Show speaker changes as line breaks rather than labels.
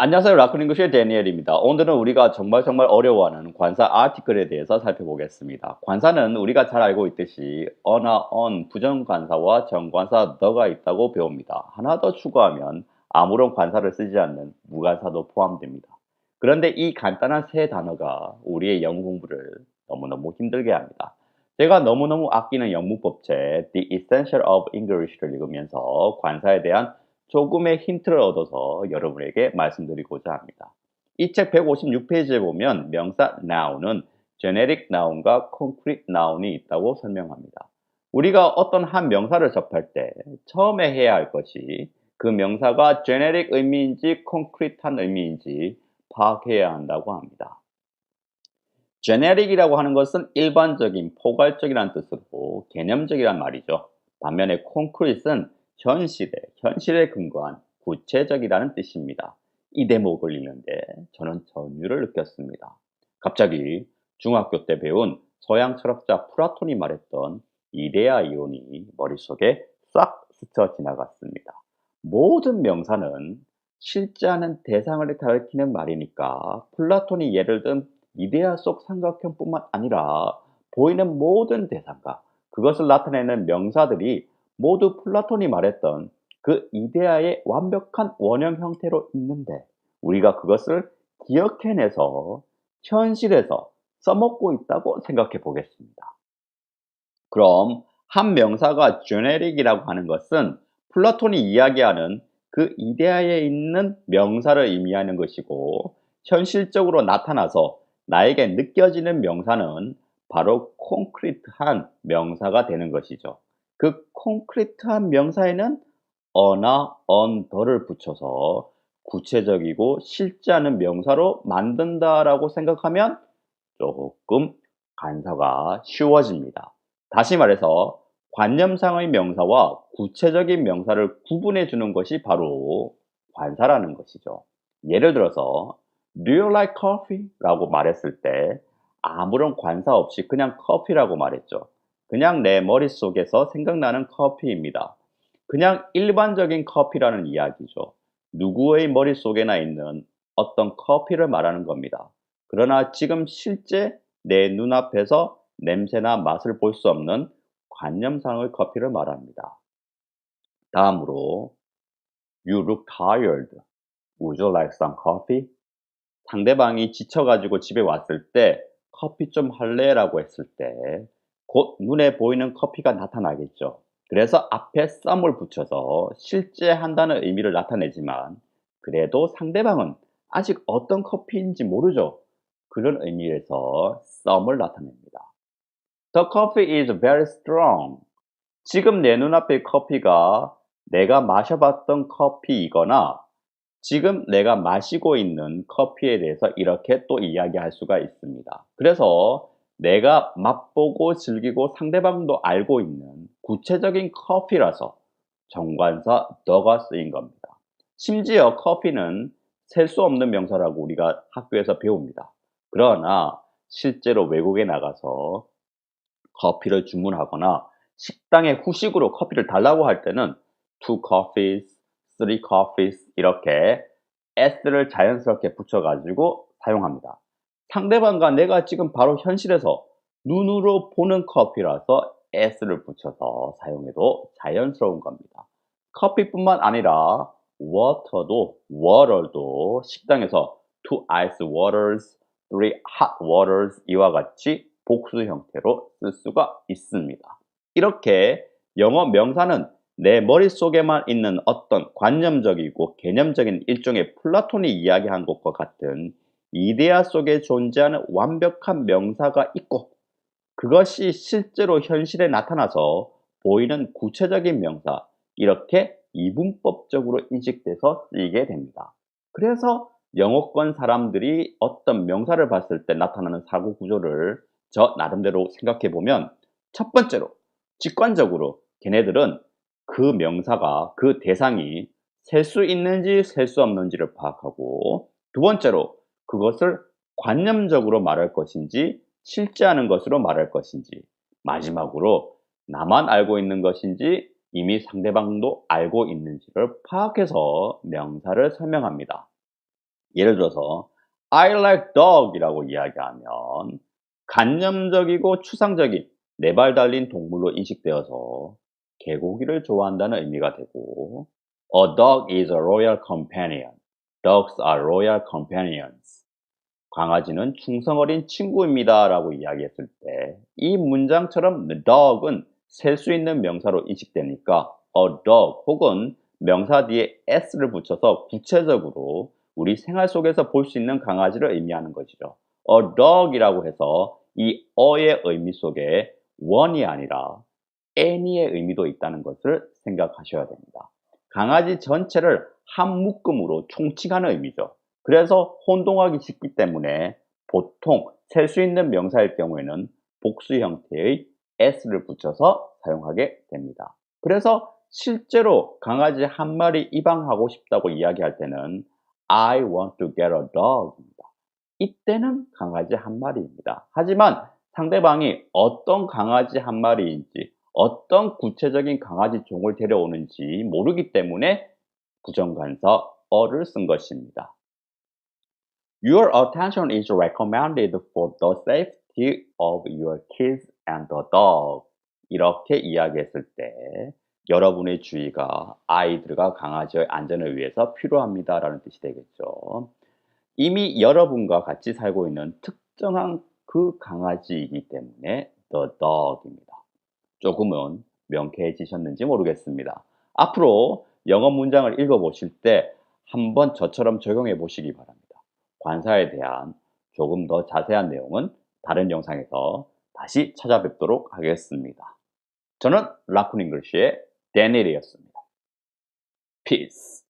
안녕하세요. 라크닝구시의 데니엘입니다. 오늘은 우리가 정말 정말 어려워하는 관사 아티클에 대해서 살펴보겠습니다. 관사는 우리가 잘 알고 있듯이 어나 언 부정관사와 정관사 더가 있다고 배웁니다. 하나 더 추가하면 아무런 관사를 쓰지 않는 무관사도 포함됩니다. 그런데 이 간단한 세 단어가 우리의 영어 공부를 너무너무 힘들게 합니다. 제가 너무너무 아끼는 영문법체 The Essential of English를 읽으면서 관사에 대한 조금의 힌트를 얻어서 여러분에게 말씀드리고자 합니다. 이 책 156페이지에 보면 명사 noun은 genetic noun과 concrete noun이 있다고 설명합니다. 우리가 어떤 한 명사를 접할 때 처음에 해야 할 것이 그 명사가 genetic 의미인지 concrete한 의미인지 파악해야 한다고 합니다. genetic이라고 하는 것은 일반적인, 포괄적이라는 뜻으로 개념적이란 말이죠. 반면에 concrete은 현실에, 현실에 근거한 구체적이라는 뜻입니다. 이 대목을 읽는데 저는 전율을 느꼈습니다. 갑자기 중학교 때 배운 서양 철학자 플라톤이 말했던 이데아 이론이 머릿속에 싹 스쳐 지나갔습니다. 모든 명사는 실제하는 대상을 가리키는 말이니까 플라톤이 예를 든 이데아 속 삼각형뿐만 아니라 보이는 모든 대상과 그것을 나타내는 명사들이 모두 플라톤이 말했던 그 이데아의 완벽한 원형 형태로 있는데 우리가 그것을 기억해내서 현실에서 써먹고 있다고 생각해 보겠습니다. 그럼 한 명사가 genetic이라고 하는 것은 플라톤이 이야기하는 그 이데아에 있는 명사를 의미하는 것이고 현실적으로 나타나서 나에게 느껴지는 명사는 바로 콘크리트한 명사가 되는 것이죠. 그 콘크리트한 명사에는 어나 언더를 붙여서 구체적이고 실제 하는 명사로 만든다라고 생각하면 조금 간사가 쉬워집니다. 다시 말해서 관념상의 명사와 구체적인 명사를 구분해 주는 것이 바로 관사라는 것이죠. 예를 들어서 Do you like coffee? 라고 말했을 때 아무런 관사 없이 그냥 커피라고 말했죠. 그냥 내 머릿속에서 생각나는 커피입니다. 그냥 일반적인 커피라는 이야기죠. 누구의 머릿속에나 있는 어떤 커피를 말하는 겁니다. 그러나 지금 실제 내 눈앞에서 냄새나 맛을 볼 수 없는 관념상의 커피를 말합니다. 다음으로 You look tired. Would you like some coffee? 상대방이 지쳐가지고 집에 왔을 때 커피 좀 할래? 라고 했을 때 곧 눈에 보이는 커피가 나타나겠죠. 그래서 앞에 썸을 붙여서 실제 한다는 의미를 나타내지만 그래도 상대방은 아직 어떤 커피인지 모르죠. 그런 의미에서 썸을 나타냅니다. The coffee is very strong. 지금 내 눈앞의 커피가 내가 마셔봤던 커피이거나 지금 내가 마시고 있는 커피에 대해서 이렇게 또 이야기할 수가 있습니다. 그래서 내가 맛보고 즐기고 상대방도 알고 있는 구체적인 커피라서 정관사 더가 쓰인 겁니다. 심지어 커피는 셀 수 없는 명사라고 우리가 학교에서 배웁니다. 그러나 실제로 외국에 나가서 커피를 주문하거나 식당에 후식으로 커피를 달라고 할 때는 two coffees, three coffees 이렇게 s를 자연스럽게 붙여가지고 사용합니다. 상대방과 내가 지금 바로 현실에서 눈으로 보는 커피라서 s를 붙여서 사용해도 자연스러운 겁니다. 커피뿐만 아니라 water도 water도 식당에서 two ice waters, three hot waters 이와 같이 복수 형태로 쓸 수가 있습니다. 이렇게 영어 명사는 내 머릿속에만 있는 어떤 관념적이고 개념적인 일종의 플라톤이 이야기한 것과 같은 이데아 속에 존재하는 완벽한 명사가 있고 그것이 실제로 현실에 나타나서 보이는 구체적인 명사 이렇게 이분법적으로 인식돼서 쓰이게 됩니다. 그래서 영어권 사람들이 어떤 명사를 봤을 때 나타나는 사고 구조를 저 나름대로 생각해 보면 첫 번째로 직관적으로 걔네들은 그 명사가 그 대상이 셀 수 있는지 셀 수 없는지를 파악하고 두 번째로 그것을 관념적으로 말할 것인지 실제하는 것으로 말할 것인지 마지막으로 나만 알고 있는 것인지 이미 상대방도 알고 있는지를 파악해서 명사를 설명합니다. 예를 들어서 I like dog 이라고 이야기하면 간념적이고 추상적인 네 발 달린 동물로 인식되어서 개고기를 좋아한다는 의미가 되고 A dog is a royal companion. Dogs are royal companions. 강아지는 충성어린 친구입니다 라고 이야기했을 때 이 문장처럼 dog은 셀 수 있는 명사로 인식되니까 a dog 혹은 명사 뒤에 s를 붙여서 구체적으로 우리 생활 속에서 볼 수 있는 강아지를 의미하는 것이죠. a dog이라고 해서 이 어의 의미 속에 one이 아니라 any의 의미도 있다는 것을 생각하셔야 됩니다. 강아지 전체를 한 묶음으로 총칭하는 의미죠. 그래서 혼동하기 쉽기 때문에 보통 셀 수 있는 명사일 경우에는 복수 형태의 s를 붙여서 사용하게 됩니다. 그래서 실제로 강아지 한 마리 입양하고 싶다고 이야기할 때는 I want to get a dog입니다. 이때는 강아지 한 마리입니다. 하지만 상대방이 어떤 강아지 한 마리인지 어떤 구체적인 강아지 종을 데려오는지 모르기 때문에 부정관사 어를 쓴 것입니다. Your attention is recommended for the safety of your kids and the dog. 이렇게 이야기했을 때 여러분의 주의가 아이들과 강아지의 안전을 위해서 필요합니다. 라는 뜻이 되겠죠. 이미 여러분과 같이 살고 있는 특정한 그 강아지이기 때문에 the dog입니다. 조금은 명쾌해지셨는지 모르겠습니다. 앞으로 영어 문장을 읽어보실 때 한번 저처럼 적용해 보시기 바랍니다. 관사에 대한 조금 더 자세한 내용은 다른 영상에서 다시 찾아뵙도록 하겠습니다. 저는 라쿤 잉글리시의 데니엘이었습니다. Peace.